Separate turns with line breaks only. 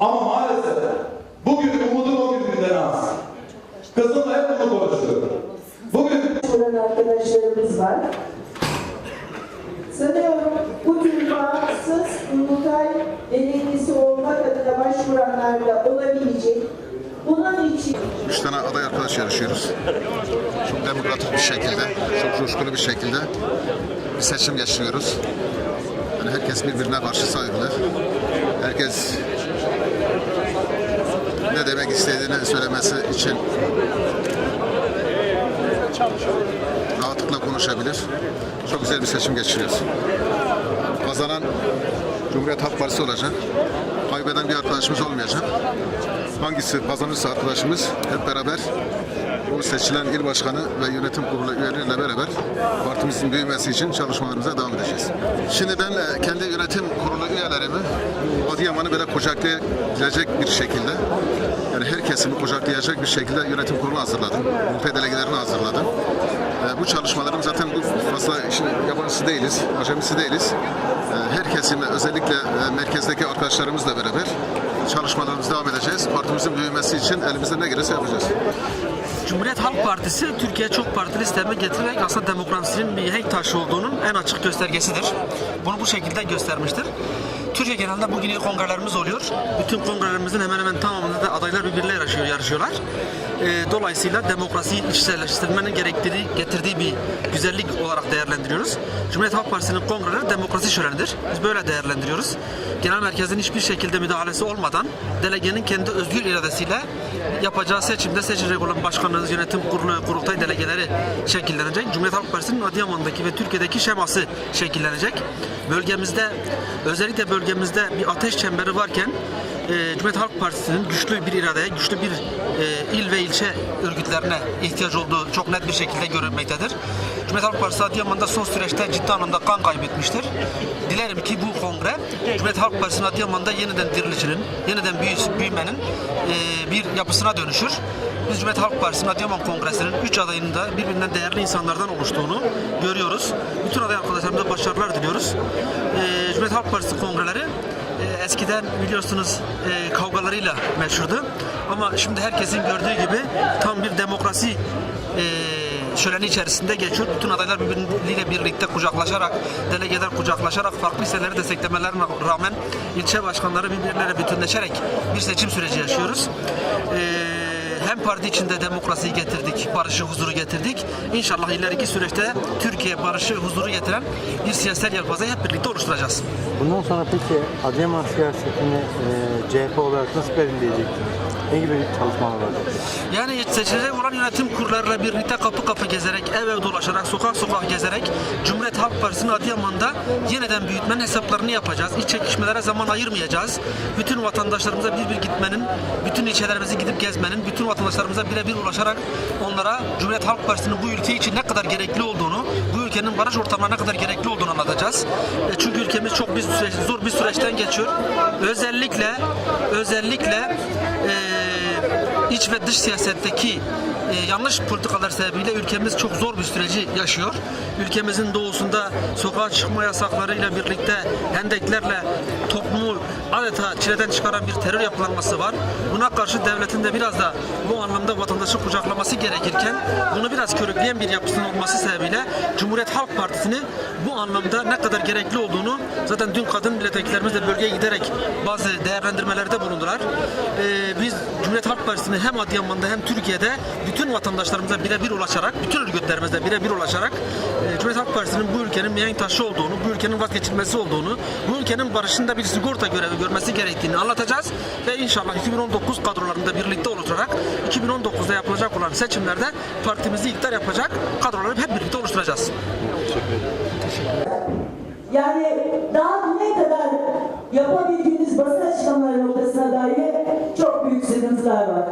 Ama maalesef bugün umudum o günden az. Kızımla hep bunu konuşuyorum. Bugün
olan arkadaşlarımız var. Sanıyorum bu tür bağımsız kurultay denetlisi olmak adına başvuranlar da olabilecek. Bunun için
Üç tane aday arkadaş yarışıyoruz. Çok demokratik bir şekilde, çok coşkulu bir şekilde bir seçim geçiriyoruz. Yani herkes birbirine karşı saygılı. Herkes ne demek istediğini söylemesi için rahatlıkla konuşabilir. Çok güzel bir seçim geçiriyoruz. Kazanan Cumhuriyet Halk Partisi olacak. Kaybeden bir arkadaşımız olmayacak. Hangisi kazanırsa arkadaşımız hep beraber bu seçilen il başkanı ve yönetim kurulu üyeleriyle beraber partimizin büyümesi için çalışmalarımıza devam edeceğiz. Şimdi ben kendi yönetim kurulu üyelerimi Adıyaman'ı böyle kucaklayabilecek bir şekilde yani her kesimi kucaklayacak bir şekilde yönetim kurulu hazırladım. UP delegelerini hazırladım. E, Bu çalışmalarım zaten bu fazla işin yabancısı değiliz, acemisi değiliz. E, Her kesime özellikle merkezdeki arkadaşlarımızla beraber çalışmalarımız devam edeceğiz. Partimizin büyümesi için elimizden ne gelirse yapacağız.
Cumhuriyet Halk Partisi Türkiye çok partili sisteme getirerek aslında demokrasinin bir henk taşı olduğunun en açık göstergesidir. Bunu bu şekilde göstermiştir. Türkiye genelinde bugün kongrelerimiz oluyor. Bütün kongrelerimizin hemen hemen tamamında da adaylar birbirleriyle yarışıyor, yarışıyorlar. Ee, dolayısıyla demokrasiyi içselleştirmenin gerektirdiği, getirdiği bir güzellik olarak değerlendiriyoruz. Cumhuriyet Halk Partisi'nin kongreleri demokrasi şölenidir. Biz böyle değerlendiriyoruz. Genel merkezin hiçbir şekilde müdahalesi olmadan delegenin kendi özgür iradesiyle yapacağı seçimde seçilecek olan başkanlarınız, yönetim kurulu, kurultay delegeleri şekillenecek. Cumhuriyet Halk Partisi'nin Adıyaman'daki ve Türkiye'deki şeması şekillenecek. Bölgemizde, özellikle bölgemizde bir ateş çemberi varken e, Cumhuriyet Halk Partisi'nin güçlü bir iradeye, güçlü bir e, il ve ilçe örgütlerine ihtiyaç olduğu çok net bir şekilde görülmektedir. Cumhuriyet Halk Partisi Adıyaman'da son süreçte ciddi anlamda kan kaybetmiştir. Dilerim ki bu kongre Cumhuriyet Halk Partisi'nin Adıyaman'da yeniden dirilişinin, yeniden büyü- büyümenin e, bir yapısına dönüşür. Biz Cumhuriyet Halk Partisi'nin Adıyaman Kongresi'nin 3 adayının da birbirinden değerli insanlardan oluştuğunu görüyoruz. Bütün aday arkadaşlarımıza başarılar diliyoruz. E, Cumhuriyet Halk Partisi kongreleri eskiden biliyorsunuz e, kavgalarıyla meşhurdu. Ama şimdi herkesin gördüğü gibi tam bir demokrasi e, şöleni içerisinde geçiyor. Bütün adaylar birbirleriyle birlikte kucaklaşarak, delegeler kucaklaşarak, farklı listeleri desteklemelerine rağmen ilçe başkanları birbirleriyle bütünleşerek bir seçim süreci yaşıyoruz. E, hem parti içinde demokrasiyi getirdik, barışı, huzuru getirdik. İnşallah ileriki süreçte Türkiye barışı, huzuru getiren bir siyasal yelpazeyi hep birlikte oluşturacağız.
Bundan sonra peki Adıyaman siyasetini e, CHP olarak nasıl belirleyeceksiniz? Ne gibi çalışmalar olacak?
Yani seçilecek olan yönetim kurlarıyla birlikte kapı kapı gezerek, ev ev dolaşarak, sokak sokak gezerek Cumhuriyet Halk Partisi'nin Adıyaman'da yeniden büyütmenin hesaplarını yapacağız. İç çekişmelere zaman ayırmayacağız. Bütün vatandaşlarımıza bir bir gitmenin, bütün ilçelerimizi gidip gezmenin, bütün vatandaşlarımıza birebir ulaşarak onlara Cumhuriyet Halk Partisi'nin bu ülke için ne kadar gerekli olduğunu, bu ülkenin barış ortamına ne kadar gerekli olduğunu anlatacağız. E, Çünkü ülkemiz çok bir süreç, zor bir süreçten geçiyor. Özellikle özellikle e, iç ve dış siyasetteki e, yanlış politikalar sebebiyle ülkemiz çok zor bir süreci yaşıyor. Ülkemizin doğusunda sokağa çıkma yasaklarıyla birlikte hendeklerle toplumu adeta çileden çıkaran bir terör yapılanması var. Buna karşı devletin de biraz da bu anlamda vatandaşı kucaklaması gerekirken bunu biraz körükleyen bir yapısının olması sebebiyle Cumhuriyet Halk Partisi'ni bu anlamda ne kadar gerekli olduğunu zaten dün kadın milletvekillerimiz de bölgeye giderek bazı değerlendirmelerde bulundular. Ee, biz Cumhuriyet Halk Partisi'ni hem Adıyaman'da hem Türkiye'de bütün vatandaşlarımıza birebir ulaşarak, bütün örgütlerimizle birebir ulaşarak e, Cumhuriyet Halk Partisi'nin bu ülkenin mihenk taşı olduğunu, bu ülkenin vazgeçilmesi olduğunu, bu ülkenin barışında bir sigorta görevi görmesi gerektiğini anlatacağız ve inşallah 2019 kadrolarında birlikte oluşturarak 2019'da yapılacak olan seçimlerde partimizi iktidar yapacak kadroları hep birlikte oluşturacağız.
yani daha ne kadar yapabildiğiniz basın açıklamaları noktasına dair çok büyük sıkıntılar var.